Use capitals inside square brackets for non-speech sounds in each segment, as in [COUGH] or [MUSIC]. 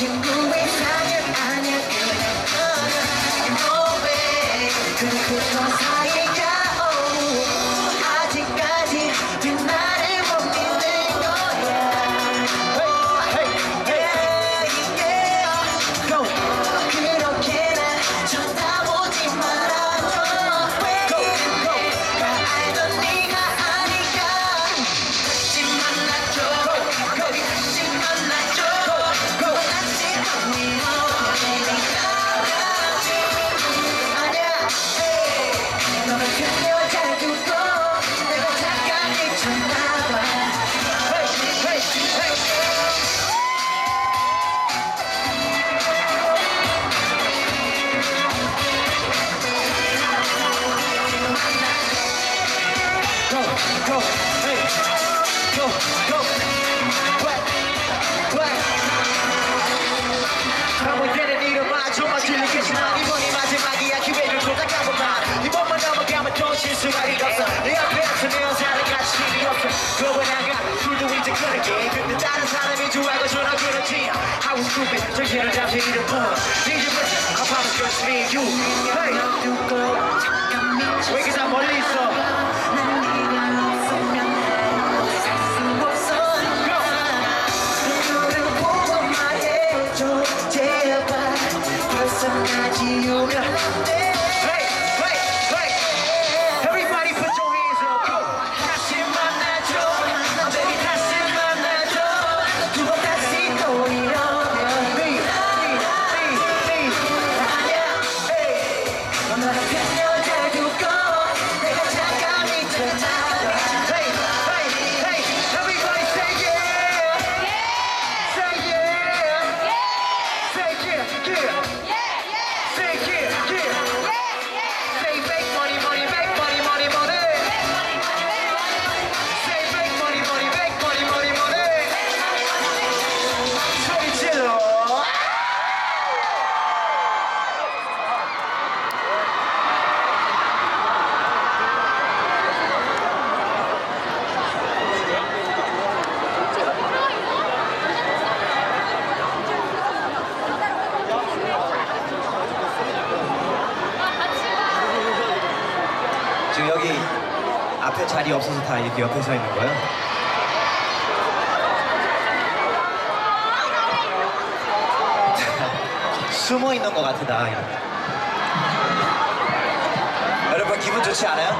친구 Go, hey, go, go. Black, black. 반복되는 이름만 좀만 들리겠지만 이번이 마지막이야 기회를 까봐봐 이번만 넘어가면 또 실수가 일 없어 내 앞에 서면 사랑같이 힘이 없어 그거 나가 술도 이제 끊을게 근데 다른 사람이 줄 알고 전화 끊었지 How stupid 정신을 잠시 잃어버려 이제부터 I promise just me and you Hey 벌써 나 지우 지금 여기 앞에 자리 없어서 다 이렇게 옆에 서 있는 거예요? [LAUGHS] 숨어 있는 것 같아 나. 여러분 기분 좋지 않아요?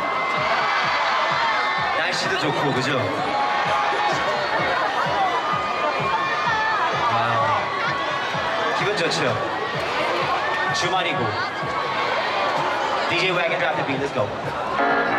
날씨도 좋고 그죠? 아, 기분 좋죠? 주말이고 DJ Wagon drop the beat, let's go